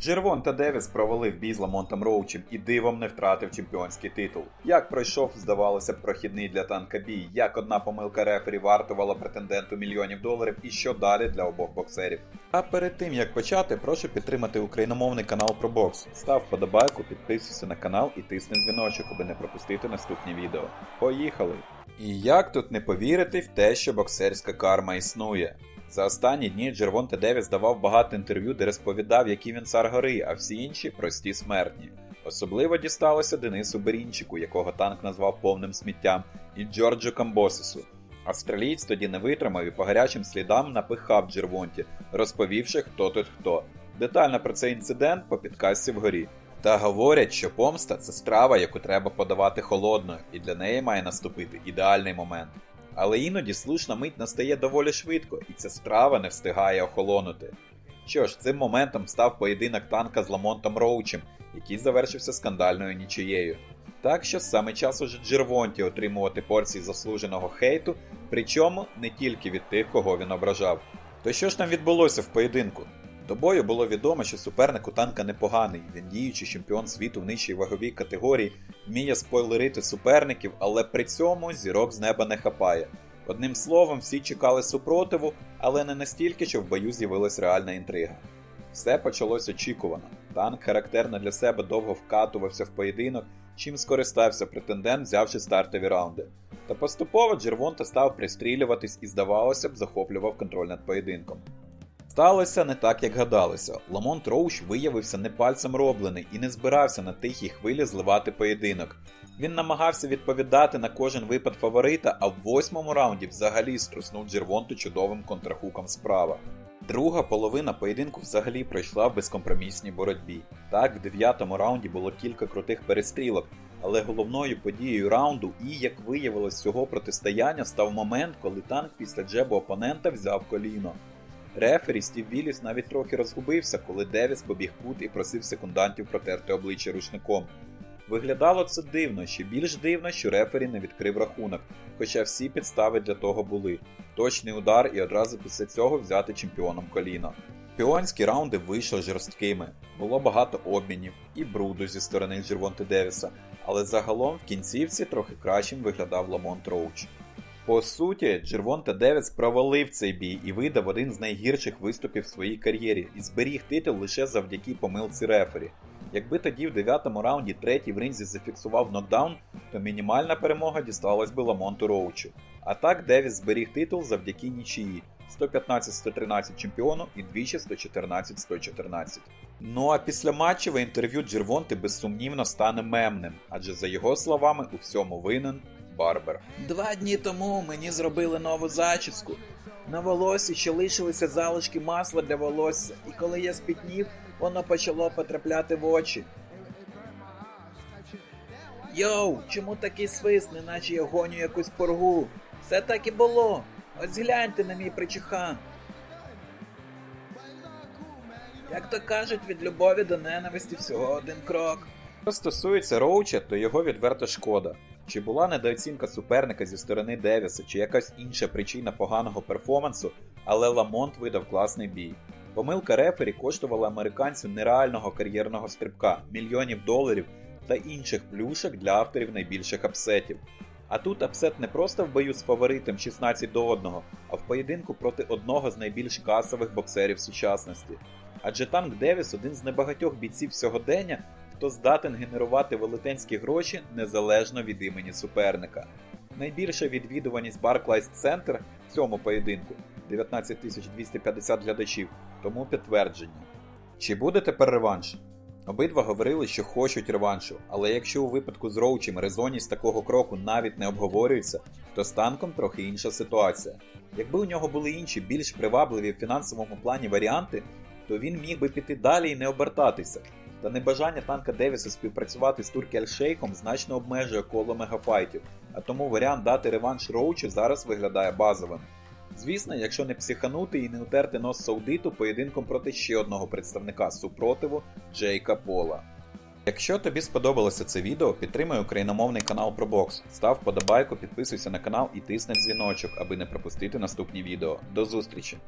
Джервон та Девіс провалив бій з Ламонтом Роучем і дивом не втратив чемпіонський титул. Як пройшов, здавалося б, прохідний для танка бій, як одна помилка рефері вартувала претенденту мільйонів доларів і що далі для обох боксерів. А перед тим як почати, прошу підтримати україномовний канал про бокс. Став вподобайку, підписуйся на канал і тисни дзвіночок, аби не пропустити наступні відео. Поїхали! І як тут не повірити в те, що боксерська карма існує? За останні дні Джервонте Девіс давав багато інтерв'ю, де розповідав, який він цар гори, а всі інші прості смертні. Особливо дісталося Денису Берінчику, якого танк назвав повним сміттям, і Джорджу Камбосису. Австралієць тоді не витримав і по гарячим слідам напихав Джервонті, розповівши, хто тут хто. Детально про цей інцидент по підкасті вгорі. Та говорять, що помста це страва, яку треба подавати холодною, і для неї має наступити ідеальний момент. Але іноді слушна мить настає доволі швидко, і ця страва не встигає охолонути. Що ж, цим моментом став поєдинок танка з Ламонтом Роучем, який завершився скандальною нічиєю. Так що саме час уже Джервонті отримувати порції заслуженого хейту, причому не тільки від тих, кого він ображав. То що ж там відбулося в поєдинку? До бою було відомо, що суперник у танка непоганий, він діючий чемпіон світу в нижчій ваговій категорії, вміє спойлерити суперників, але при цьому зірок з неба не хапає. Одним словом, всі чекали супротиву, але не настільки, що в бою з'явилась реальна інтрига. Все почалось очікувано. Танк характерно для себе довго вкатувався в поєдинок, чим скористався претендент, взявши стартові раунди. Та поступово Джервонта став пристрілюватись і, здавалося б, захоплював контроль над поєдинком. Сталося не так, як гадалося. Ламонт Роуч виявився не пальцем роблений і не збирався на тихій хвилі зливати поєдинок. Він намагався відповідати на кожен випад фаворита, а в восьмому раунді взагалі струснув Джервонту чудовим контрахуком справа. Друга половина поєдинку взагалі пройшла в безкомпромісній боротьбі. Так, в дев'ятому раунді було кілька крутих перестрілок, але головною подією раунду і, як виявилось, цього протистояння став момент, коли танк після джебу опонента взяв коліно. Рефері Стів Вілліс навіть трохи розгубився, коли Девіс побіг кут і просив секундантів протерти обличчя рушником. Виглядало це дивно, ще більш дивно, що рефері не відкрив рахунок, хоча всі підстави для того були. Точний удар і одразу після цього взяти чемпіоном коліно. Піонські раунди вийшли жорсткими, було багато обмінів і бруду зі сторони Джервонти Девіса, але загалом в кінцівці трохи кращим виглядав Ламонт Роуч. По суті, Джервонта Девіс провалив цей бій і видав один з найгірших виступів в своїй кар'єрі і зберіг титул лише завдяки помилці рефері. Якби тоді в дев'ятому раунді третій в ринзі зафіксував нокдаун, то мінімальна перемога дісталась би Ламонту Роучу. А так Девіс зберіг титул завдяки нічиї 115-113 чемпіону і двічі 114-114. Ну а після матчеве інтерв'ю Джервонти безсумнівно стане мемним, адже за його словами у всьому винен Барбер. Два дні тому мені зробили нову зачіску. На волосі ще лишилися залишки масла для волосся, і коли я спітнів, воно почало потрапляти в очі. Йоу, чому такий свист, неначе я гоню якусь поргу? Все так і було. Ось гляньте на мій причихан. Як то кажуть, від любові до ненависті всього один крок. Що стосується Роуча, то його відверто шкода. Чи була недооцінка суперника зі сторони Девіса, чи якась інша причина поганого перформансу, але Ламонт видав класний бій. Помилка рефері коштувала американцю нереального кар'єрного стрибка, мільйонів доларів та інших плюшок для авторів найбільших апсетів. А тут апсет не просто в бою з фаворитом 16 до 1, а в поєдинку проти одного з найбільш касових боксерів сучасності. Адже танк Девіс один з небагатьох бійців сьогодення, хто здатен генерувати велетенські гроші незалежно від імені суперника. Найбільша відвідуваність Barclays Center в цьому поєдинку 19 250 глядачів, тому підтвердження. Чи буде тепер реванш? Обидва говорили, що хочуть реваншу, але якщо у випадку з Роучем резонність такого кроку навіть не обговорюється, то з танком трохи інша ситуація. Якби у нього були інші більш привабливі в фінансовому плані варіанти, то він міг би піти далі і не обертатися. Та небажання танка Девіса співпрацювати з Туркі Альшейхом значно обмежує коло мегафайтів, а тому варіант дати реванш Роучу зараз виглядає базовим. Звісно, якщо не психанути і не утерти нос Саудиту поєдинком проти ще одного представника супротиву Джейка Пола. Якщо тобі сподобалося це відео, підтримай україномовний канал про бокс, став подобайку, підписуйся на канал і тисни дзвіночок, аби не пропустити наступні відео. До зустрічі!